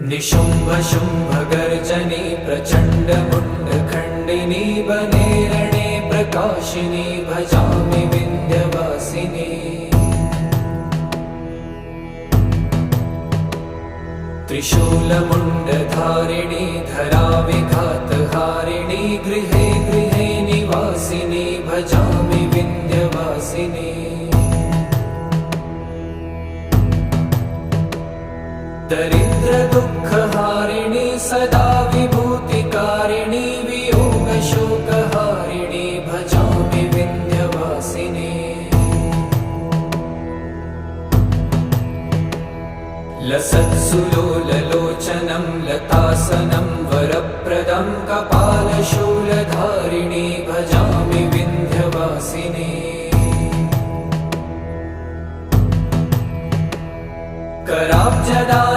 निशुम्भ शुम्भ गर्जनी प्रचण्ड मुण्डखण्डिनी वने रणे प्रकाशिनी भजामि विन्ध्यवासिनी। त्रिशूलमुण्डधारिणी धराविघातहारिणी गृहे गृहे निवासिनी भजामि विन्ध्यवासिनी दरिद्रदुःखहारिणि सदा विभूतिकारिणि भजामि विन्ध्यवासिनि। लसत्सुलोललोचनं लतासनं वरप्रदं कपालशूलधारिणि भजामि कराब्जदा